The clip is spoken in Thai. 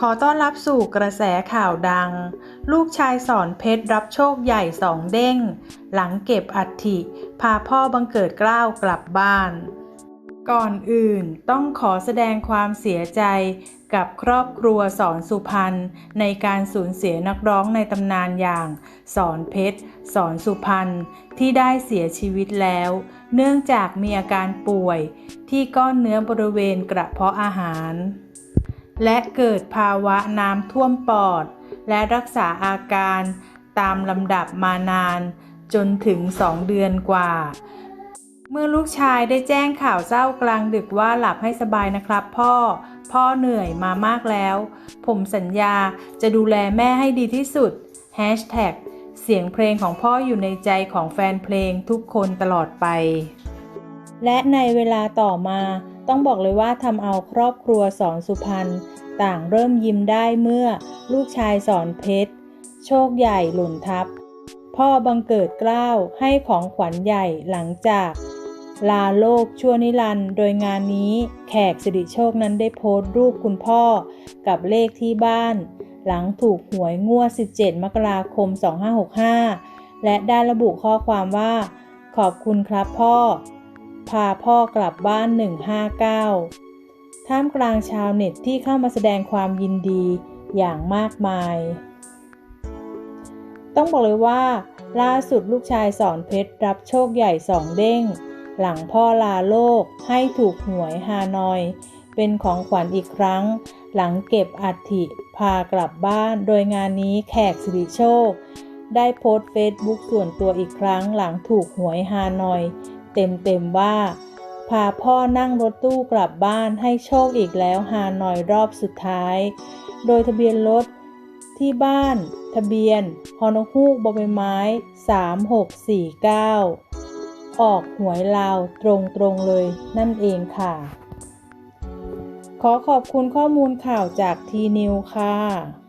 ขอต้อนรับสู่กระแสข่าวดัง ลูกชายสอนเพชรรับโชคใหญ่สองเด้ง หลังเก็บอัฐิ พาพ่อบังเกิดเกล้าวกลับบ้าน ก่อนอื่นต้องขอแสดงความเสียใจกับครอบครัวสอนสุพรรณในการสูญเสียนักร้องในตำนานอย่าง สอนเพชร สอนสุพรรณที่ได้เสียชีวิตแล้ว เนื่องจากมีอาการป่วย ที่ก้อนเนื้อบริเวณกระเพาะอาหาร และเกิดภาวะน้ำท่วมปอด และรักษาอาการตามลำดับมานาน จนถึง2เดือนกว่า เมื่อลูกชายได้แจ้งข่าวเศร้ากลางดึกว่าหลับให้สบายนะครับพ่อ พ่อเหนื่อยมามากแล้ว ผมสัญญาจะดูแลแม่ให้ดีที่สุด Hashtag เสียงเพลงของพ่ออยู่ในใจของแฟนเพลงทุกคนตลอดไป และในเวลาต่อมา ต้องบอกเลยว่าทำเอาครอบครัวสอนสุพรรณต่างเริ่มยิ้มได้เมื่อลูกชายสอนเพชร โชคใหญ่หล่นทับ พ่อบังเกิดกล้าวให้ของขวัญใหญ่หลังจาก ลาโลกชั่วนิรันด์โดยงานนี้แขกสิริโชคนั้นได้โพสต์รูปคุณพ่อกับเลขที่บ้าน หลังถูกหวยงวด 17 มกราคม 2565 และได้ระบุข้อความว่า ขอบคุณครับพ่อ พาพ่อกลับบ้าน 159 ท่ามกลางชาวเน็ตที่เข้ามาแสดงความยินดีอย่างมากมาย ต้องบอกเลยว่า ล่าสุดลูกชายสอนเพชรรับโชคใหญ่สองเด้ง หลังพ่อลาโลกให้ถูกหวยฮานอย เป็นของขวัญอีกครั้ง หลังเก็บอัฐิพากลับบ้าน โดยงานนี้แขกสิริโชค ได้โพสต์เฟซบุ๊กส่วนตัวอีกครั้งหลังถูกหวยฮานอย เต็มๆว่า พาพ่อนั่งรถตู้กลับบ้านให้โชคอีกแล้วฮานอยรอบสุดท้าย โดยทะเบียนรถที่บ้าน ทะเบียนฮอนฮูกบใบไม้ 3649 ออกหวยลาวตรงๆเลยนั่นเองค่ะ ขอขอบคุณข้อมูลข่าวจากทีนิวค่ะ